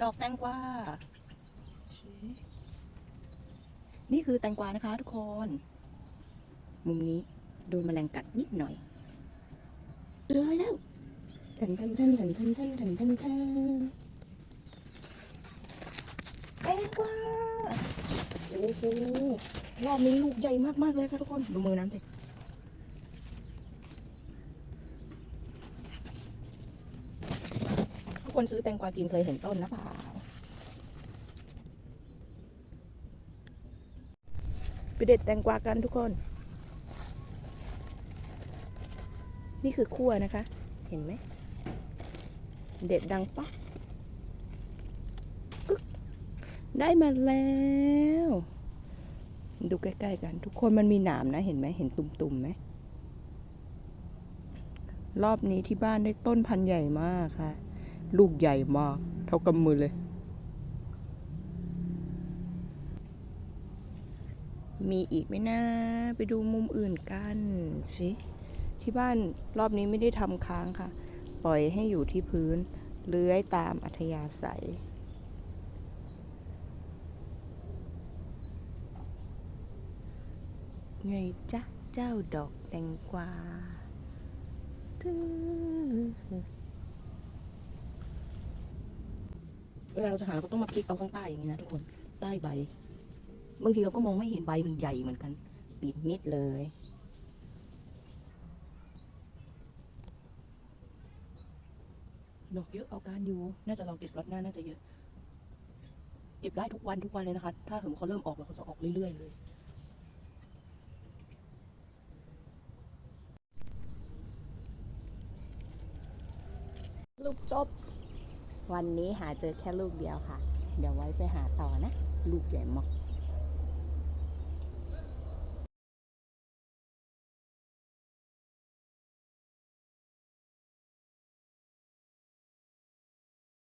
ดอกแตงกวา นี่คือแตงกวานะคะทุกคน มุมนี้โดนแมลงกัดนิดหน่อยเจอแล้วทันทันทันทันทันทันทันทันทันแตงกวา โอ้โหรอบนี้ลูกใหญ่มากๆเลยค่ะทุกคน ดูมือน้ำสิทุก คนซื้อแตงกวากินเคยเห็นต้นนะเปล่าไปเด็ดแตงกวากันทุกคน นี่คือคั่วนะคะ เห็นไหม เด็ดดังป๊อกกึกได้มาแล้ว ดูใกล้ๆกัน ทุกคนมันมีหนามนะ เห็นไหม เห็นตุ่มๆไหม รอบนี้ที่บ้านได้ต้นพันธุ์ใหญ่มากค่ะ ลูกใหญ่มาก เท่ากำมือเลย มีอีกไหมนะ ไปดูมุมอื่นกันสิที่บ้านรอบนี้ไม่ได้ทำค้างค่ะ ปล่อยให้อยู่ที่พื้นเลื้อยตามอัธยาศัยไงจ๊ะ เจ้าดอกแตงกวาตึ้งเวลาเราจะหาเราก็ต้องมาพลิกเอาข้างใต้อย่างนี้นะทุกคนใต้ใบบางทีเราก็มองไม่เห็นใบมันใหญ่เหมือนกันปิดมิดเลยดอกเยอะเอาการอยู่ น่าจะเราเก็บรถหน้าน่าจะเยอะ เก็บได้ทุกวันทุกวันเลยนะคะ ถ้าเหิมเขาเริ่มออกแล้วเขาจะออกเรื่อยๆเลยลูกจบ วันนี้หาเจอแค่ลูกเดียวค่ะ เดี๋ยวไว้ไปหาต่อนะ ลูกใหญ่มาก